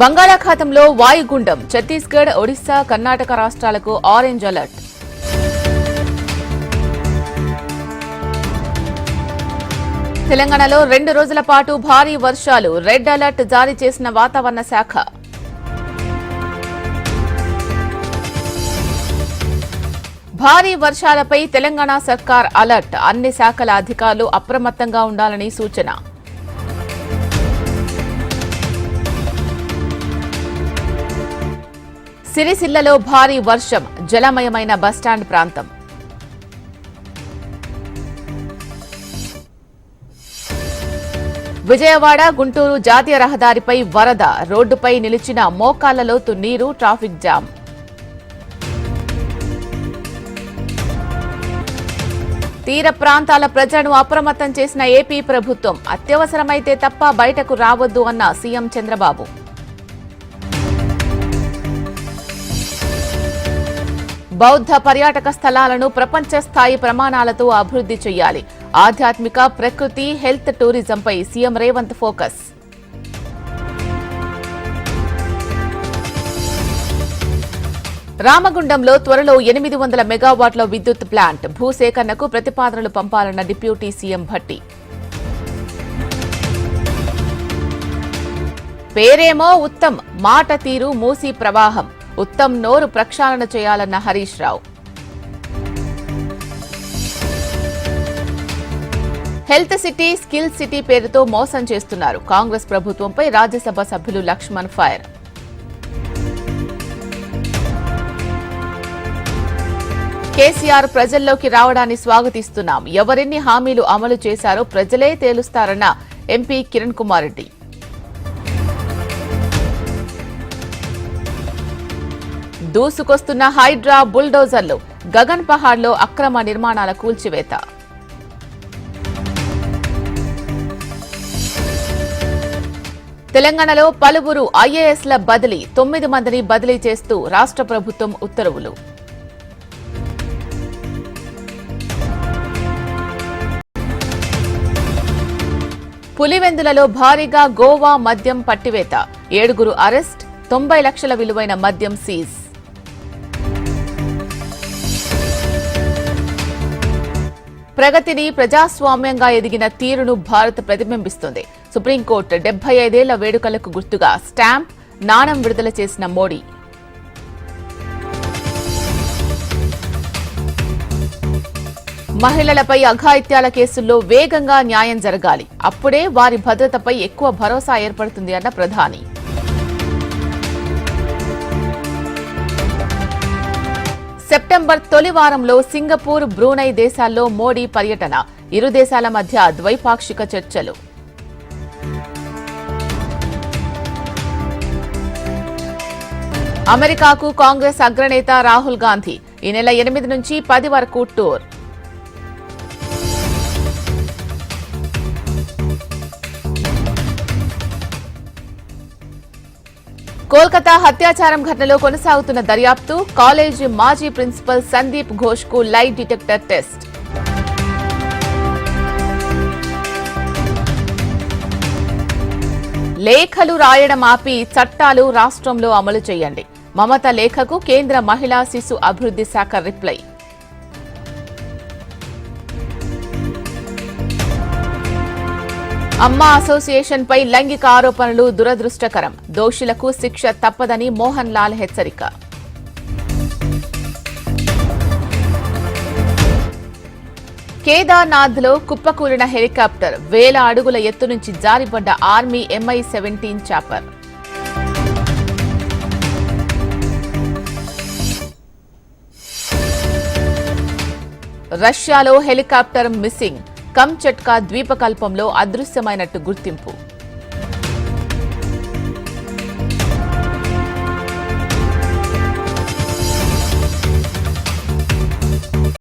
బంగాళాఖాతంలో వాయుగుండం ఛత్తీస్గఢ్ ఒడిశా కర్ణాటక రాష్ట్రాలకు ఆరెంజ్ అలర్ట్. తెలంగాణలో రెండు రోజుల పాటు భారీ వర్షాలు రెడ్ అలర్ట్ జారీ చేసిన వాతావరణ శాఖ. భారీ వర్షాలపై తెలంగాణ సర్కార్ అలర్ట్. అన్ని శాఖల అధికారులు అప్రమత్తంగా ఉండాలని సూచన. సిరిసిల్లలో భారీ వర్షం జలమయమైన బస్టాండ్ ప్రాంతం. విజయవాడ గుంటూరు జాతీయ రహదారిపై వరద రోడ్డుపై నిలిచిన మోకాళ్ళలోతు నీరు ట్రాఫిక్ జామ్. తీర ప్రాంతాల ప్రజలను అప్రమత్తం చేసిన ఏపీ ప్రభుత్వం అత్యవసరమైతే తప్ప బయటకు రావద్దు అన్న సీఎం చంద్రబాబు. బౌద్ధ పర్యాటక స్థలాలను ప్రపంచ స్థాయి ప్రమాణాలతో అభివృద్ధి చేయాలి. ఆధ్యాత్మిక ప్రకృతి హెల్త్ టూరిజంపై సీఎం రేవంత్ ఫోకస్. రామగుండంలో త్వరలో ఎనిమిది వందల మెగావాట్ల విద్యుత్ ప్లాంట్ భూసేకరణకు ప్రతిపాదనలు పంపాలన్న డిప్యూటీ సీఎం భట్టి. పేరేమో ఉత్తమ్ మాట తీరు మూసి ప్రవాహం. ఉత్తమ్ నోరు ప్రక్షాళన చేయాలన్న Harish Rao. Health city skill city పేరుతో మోసం చేస్తున్నారు. కాంగ్రెస్ ప్రభుత్వంపై రాజ్యసభ సభ్యులు లక్ష్మణ్ ఫైర్. కేసీఆర్ ప్రజల్లోకి రావడాన్ని స్వాగతిస్తున్నాం. ఎవరెన్ని హామీలు అమలు చేశారో ప్రజలే తేలుస్తారన్న ఎంపీ కిరణ్ కుమార్ రెడ్డి. దూసుకొస్తున్న హైడ్రా బుల్డోజర్లు గగన్ పహాడ్లో అక్రమ నిర్మాణాల కూల్చివేత. తెలంగాణలో పలువురు ఐఏఎస్ల బదిలీ తొమ్మిది మందిని బదిలీ చేస్తూ రాష్ట్ర ప్రభుత్వం ఉత్తర్వులు. పులివెందులలో భారీగా గోవా మద్యం పట్టివేత. ఏడుగురు అరెస్ట్ తొంభై లక్షల విలువైన మద్యం సీజ్. ప్రగతిని ప్రజాస్వామ్యంగా ఎదిగిన తీరును భారత్ ప్రతిబింబిస్తుంది. సుప్రీంకోర్టు డెబ్బై ఐదేళ్ళ వేడుకలకు గుర్తుగా స్టాంప్ నాణం విడుదల చేసిన మోడీ. మహిళలపై అఘాయిత్యాల కేసుల్లో వేగంగా న్యాయం జరగాలి. అప్పుడే వారి భద్రతపై ఎక్కువ భరోసా ఏర్పడుతుంది అన్న ప్రధాని. సెప్టెంబర్ తొలి వారంలో సింగపూర్ బ్రూనై దేశాల్లో మోడీ పర్యటన. ఇరు దేశాల మధ్య ద్వైపాక్షిక చర్చలు. అమెరికాకు కాంగ్రెస్ అగ్రనేత రాహుల్ గాంధీ. ఈ నెల ఎనిమిది నుంచి పది వరకు టూర్. కోల్కతా హత్యాచారం ఘటనలో కొనసాగుతున్న దర్యాప్తు కాలేజీ మాజీ principal Sandeep ఘోష్కు lie detector test. లేఖలు రాయడం ఆపి చట్టాలు రాష్ట్రంలో అమలు చేయండి. మమత లేఖకు కేంద్ర మహిళా శిశు అభివృద్ధి శాఖ రిప్లై. అమ్మ అసోసియేషన్పై లైంగిక ఆరోపణలు దురదృష్టకరం. దోషులకు శిక్ష తప్పదని మోహన్ లాల్ హెచ్చరిక. కేదార్నాథ్లో కుప్పకూలిన హెలికాప్టర్ వేల అడుగుల ఎత్తు నుంచి జారిపడ్డ ఆర్మీ ఎంఐ సెవెంటీన్ చాపర్. రష్యాలో హెలికాప్టర్ మిస్సింగ్. కంచట్కా ద్వీపకల్పంలో అదృశ్యమైనట్టు గుర్తింపు.